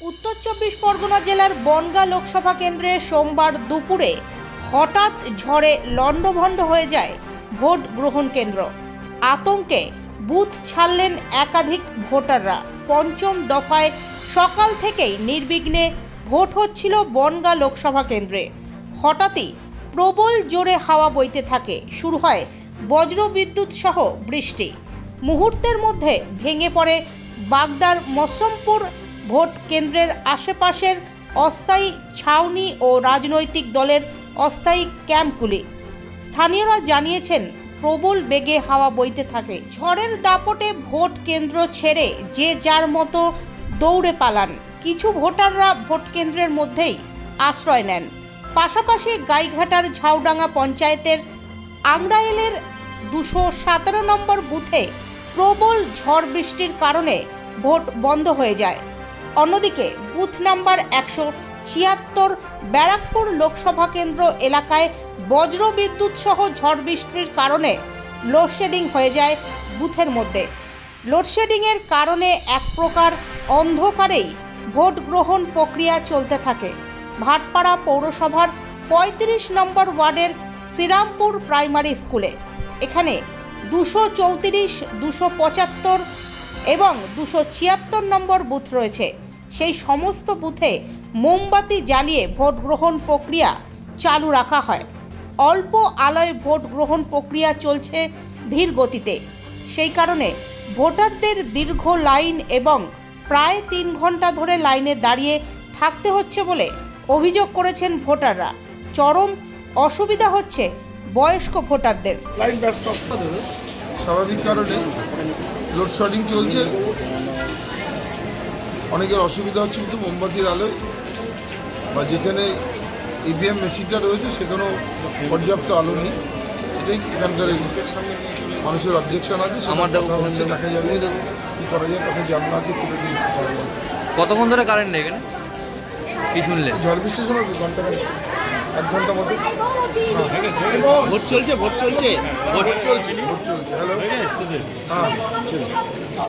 উত্তর চব্বিশ পরগনা জেলার বনগা লোকসভা কেন্দ্রে সোমবার দুপুরে হঠাৎ ঝড়ে লণ্ডভণ্ড হয়ে যায় ভোট গ্রহণ কেন্দ্র। আতঙ্কে বুথ ছাড়লেন একাধিক ভোটাররা। পঞ্চম দফায় সকাল থেকেই নির্বিঘ্নে ভোট হচ্ছিল বনগা লোকসভা কেন্দ্রে। হঠাৎই প্রবল জোরে হাওয়া বইতে থাকে। শুরু হয় বজ্রবিদ্যুৎ সহ বৃষ্টি। মুহূর্তের মধ্যে ভেঙে পড়ে বাগদার মসম্পুর ভোট কেন্দ্রের আশেপাশের অস্থায়ী ছাউনি ও রাজনৈতিক দলের অস্থায়ী ক্যাম্পগুলি। স্থানীয়রা জানিয়েছেন, প্রবল বেগে হাওয়া বইতে থাকে। ঝড়ের দাপটে ভোট কেন্দ্র ছেড়ে যে যার মতো দৌড়ে পালান। কিছু ভোটাররা ভোট কেন্দ্রের মধ্যেই আশ্রয় নেন। পাশাপাশি গাইঘাটার ঝাউডাঙ্গা পঞ্চায়েতের আংরাইলের দুশো সতেরো নম্বর বুথে প্রবল ঝড় বৃষ্টির কারণে ভোট বন্ধ হয়ে যায়। অন্যদিকে বুথ নাম্বার একশো ছিয়াত্তর ব্যারাকপুর লোকসভা কেন্দ্র এলাকায় বজ্রবিদ্যুৎ সহ ঝড় বৃষ্টির কারণে লোডশেডিং হয়ে যায় বুথের মধ্যে। লোডশেডিংয়ের কারণে এক প্রকার অন্ধকারেই ভোট গ্রহণ প্রক্রিয়া চলতে থাকে। ভাটপাড়া পৌরসভার পঁয়ত্রিশ নম্বর ওয়ার্ডের শ্রীরামপুর প্রাইমারি স্কুলে। এখানে দুশো চৌত্রিশ, দুশো পঁচাত্তর এবং দুশো ছিয়াত্তর নম্বর বুথ রয়েছে। সেই সমস্ত বুথে মোমবাতি জ্বালিয়ে ভোট গ্রহণ প্রক্রিয়া চালু রাখা হয়। অল্প আলোয় ভোট গ্রহণ প্রক্রিয়া চলছে ধীর গতিতে। সেই কারণে ভোটারদের দীর্ঘ লাইন এবং প্রায় তিন ঘণ্টা ধরে লাইনে দাঁড়িয়ে থাকতে হচ্ছে বলে অভিযোগ করেছেন ভোটাররা। চরম অসুবিধা হচ্ছে বয়স্ক ভোটারদের। স্বাভাবিক কারণে লোডশেডিং চলছে। অনেকের অসুবিধা হচ্ছে কিন্তু মোমবাতির আলোয় বা যেখানে ইভিএম মেশিনটা রয়েছে সেখানেও পর্যাপ্ত আলো নেই। এটাই এখানকার মানুষের অবজেকশন আছে সেটা আমার দেখো হচ্ছে দেখা যাবে কী করা যায় কথা জানলা আছে তুলে দিয়ে কতক্ষণ ধরে কারেন্ট নেই এখানে? কি শুনলেন ঝড় বৃষ্টির সময় দু ঘণ্টা এক ঘণ্টা মতো। ভোট চলছে ভোট চলছে। ভোট চলছে ভোট চলছে। হ্যালো হ্যাঁ।